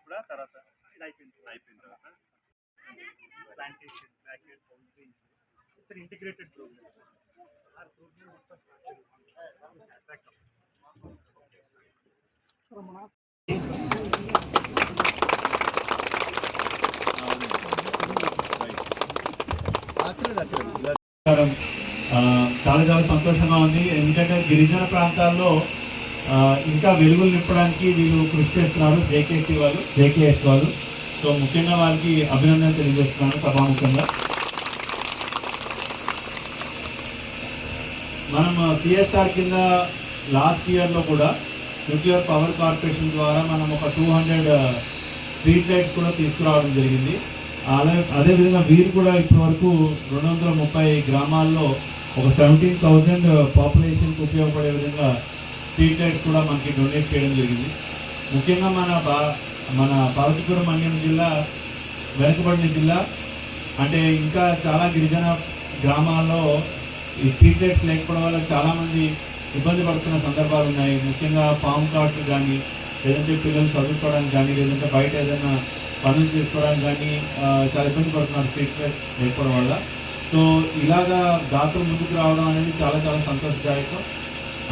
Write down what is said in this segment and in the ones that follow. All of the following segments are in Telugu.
కూడా తర్వాత ఇది అయిపోయింది అయిపోయిన తర్వాత plantation backyard poultry it's integrated program ఆ ప్రోగ్రామ్ మొత్తం చాలా సంతోషంగా ఉంది. ఎందుకంటే గిరిజన ప్రాంతాల్లో ఇంకా వెలుగులు నింపడానికి వీళ్ళు కృషి చేస్తున్నారు జేకేసీ వాళ్ళు. జేకేఎస్ వాళ్ళు. సో ముఖ్యంగా వారికి అభినందన తెలియజేస్తున్నాను సభాముఖంగా. మనం సిఎస్ఆర్ కింద లాస్ట్ ఇయర్లో కూడా న్యూక్లియర్ పవర్ కార్పొరేషన్ ద్వారా మనం ఒక టూ హండ్రెడ్ స్ట్రీట్ లైట్స్ కూడా తీసుకురావడం జరిగింది. అలాగే అదేవిధంగా వీరు కూడా ఇప్పటి వరకు రెండు వందల ముప్పై గ్రామాల్లో ఒక సెవెంటీన్ థౌజండ్ పాపులేషన్కి ఉపయోగపడే విధంగా స్ట్రీట్ కూడా మనకి డొనేట్ చేయడం జరిగింది. ముఖ్యంగా మన బా మన పార్వతీపురం మన్యం జిల్లా వెనుకబడిన జిల్లా అంటే ఇంకా చాలా గిరిజన గ్రామాల్లో ఈ స్ట్రీట్ లైట్స్ లేకపోవడం వల్ల చాలామంది ఇబ్బంది పడుతున్న సందర్భాలు ఉన్నాయి. ముఖ్యంగా పాము కార్డు కానీ లేదంటే పిల్లలు చదువుకోవడానికి కానీ లేదంటే బయట ఏదైనా పనులు చేసుకోవడానికి కానీ చాలా ఇబ్బంది పడుతున్నారు స్ట్రీట్ లైట్స్ లేకపోవడం వల్ల. సో ఇలాగా జాతర ముందుకు రావడం అనేది చాలా చాలా సంతోషదాయకం.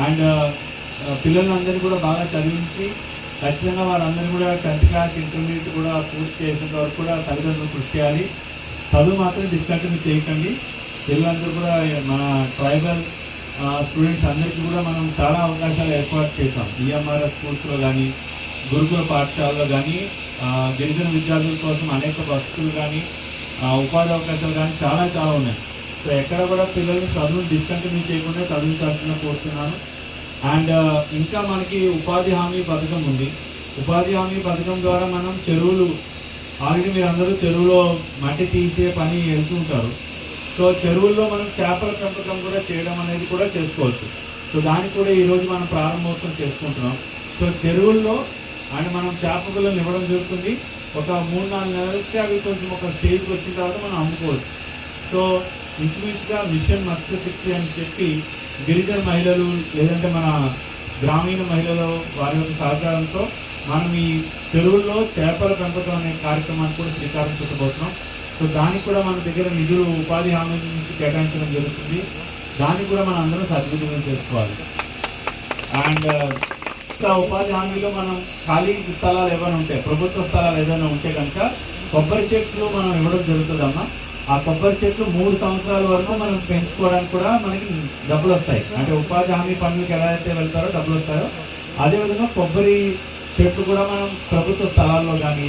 అండ్ పిల్లలందరినీ కూడా బాగా చదివించి ఖచ్చితంగా వారందరినీ కూడా టెన్త్ క్లాస్ ఇంటర్మీడియట్ కూడా పూర్తి చేసేంత వరకు కూడా తల్లిదండ్రులు కృషి చేయాలి. చదువు మాత్రం డిస్కంటిన్యూ చేయకండి. పిల్లలందరూ కూడా మన ట్రైబల్ స్టూడెంట్స్ అందరికీ కూడా మనం చాలా అవకాశాలు ఏర్పాటు చేసాం ఈఎంఆర్ఎస్ స్కూల్స్లో కానీ గురుకుల పాఠశాలలో కానీ గిరిజన విద్యార్థుల కోసం అనేక వసతులు కానీ ఉపాధి అవకాశాలు కానీ చాలా చాలా ఉన్నాయి. సో ఎక్కడ కూడా పిల్లల్ని చదువును డిస్కంటిన్యూ చేయకుండా చదివించాల్సిన కోరుతున్నాను అండ్ ఇంకా మనకి ఉపాధి హామీ పథకం ఉంది. ఉపాధి హామీ పథకం ద్వారా మనం చెరువులు ఆల్రెడీ మీరు అందరూ చెరువులో మట్టి తీసే పని వెళ్తుంటారు సో చెరువుల్లో మనం చేపల పెంపకం కూడా చేయడం అనేది కూడా చేసుకోవచ్చు. సో దానికి కూడా ఈరోజు మనం ప్రారంభోత్సవం చేసుకుంటున్నాం. సో చెరువుల్లో అండ్ మనం చేప పిల్లలు ఇవ్వడం జరుగుతుంది. ఒక మూడు నాలుగు నెలలకి అవి కొంచెం ఒక స్టేజ్కి వచ్చిన తర్వాత మనం అమ్ముకోవచ్చు. సో ఇంచుమించుగా మిషన్ మత్స్యశక్తి అని చెప్పి గిరిజన మహిళలు లేదంటే మన గ్రామీణ మహిళలు వారి యొక్క సహకారంతో మనం ఈ చెరువుల్లో చేపల పెంపకం అనే కార్యక్రమాన్ని కూడా శ్రీకారం చుట్టబోతున్నాం. సో దానికి కూడా మన దగ్గర నిధులు ఉపాధి హామీ నుంచి కేటాయించడం జరుగుతుంది. దాన్ని కూడా మనం అందరం సద్వినియోగం చేసుకోవాలి. అండ్ ఉపాధి హామీలో మనం ఖాళీ స్థలాలు ఏమైనా ఉంటాయి ప్రభుత్వ స్థలాలు ఏదైనా ఉంటే కనుక కొబ్బరి చెట్లు మనం ఇవ్వడం జరుగుతుందమ్మా. ఆ కొబ్బరి చెట్లు మూడు సంవత్సరాల వరకు మనం పెంచుకోవడానికి కూడా మనకి డబ్బులు వస్తాయి. అంటే ఉపాధి హామీ పనులకు ఎలా అయితే వెళ్తారో డబ్బులు వస్తాయో అదేవిధంగా కొబ్బరి చెట్లు కూడా మనం ప్రభుత్వ స్థలాల్లో కానీ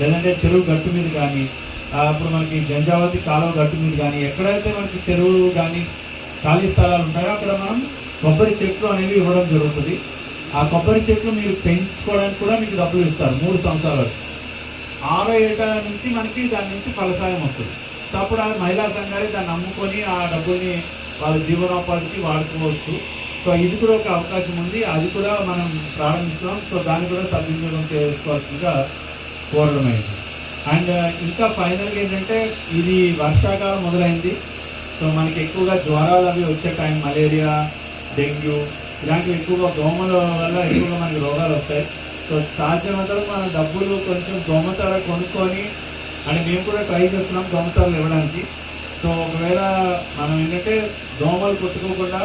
లేదంటే చెరువు గట్టు మీద కానీ ఇప్పుడు మనకి జంజావతి కాలువ గట్టు మీద కానీ ఎక్కడైతే మనకి చెరువులు కానీ ఖాళీ స్థలాలు ఉంటాయో అక్కడ మనం కొబ్బరి చెట్లు అనేవి ఇవ్వడం జరుగుతుంది. ఆ కొబ్బరి చెట్లు మీరు పెంచుకోవడానికి కూడా మీకు డబ్బులు ఇస్తారు మూడు సంవత్సరాల వరకు. ఆరో ఏట నుంచి మనకి దాని నుంచి ఫలసాయం వస్తుంది. తప్పుడు అప్పుడు ఆ మహిళా సంఘాలే దాన్ని అమ్ముకొని ఆ డబ్బుల్ని వాళ్ళ జీవనోపాధికి వాడుకోవచ్చు. సో ఇది కూడా ఒక అవకాశం ఉంది. అది కూడా మనం ప్రారంభిస్తున్నాం. సో దాన్ని కూడా సద్వినియోగం చేసుకోవాల్సిందిగా కోరడమైంది అండ్ ఇంకా ఫైనల్గా ఏంటంటే ఇది వర్షాకాలం మొదలైంది. సో మనకి ఎక్కువగా జ్వరాలు అవి వచ్చే టైం మలేరియా డెంగ్యూ ఇలాంటివి ఎక్కువగా దోమల వల్ల ఎక్కువగా మనకి రోగాలు వస్తాయి. సో సాధ్యమంతా మన డబ్బులు కొంచెం దోమతర కొనుక్కొని అని మేము కూడా ట్రై చేస్తున్నాం దోమతరలు ఇవ్వడానికి. సో ఒకవేళ మనం ఏంటంటే దోమలు కొట్టుకోకుండా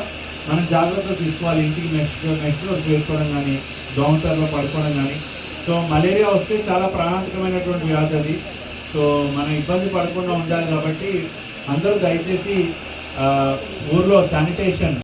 మనం జాగ్రత్తలు తీసుకోవాలి ఇంటికి నెక్స్ట్ నెక్స్ట్ రోజు చేసుకోవడం కానీ దోమతరలో పడుకోవడం కానీ. సో మలేరియా వస్తే చాలా ప్రాణాంతకమైనటువంటి వ్యాధి అది. సో మనం ఇబ్బంది పడకుండా ఉండాలి కాబట్టి అందరూ దయచేసి ఊర్లో శానిటేషన్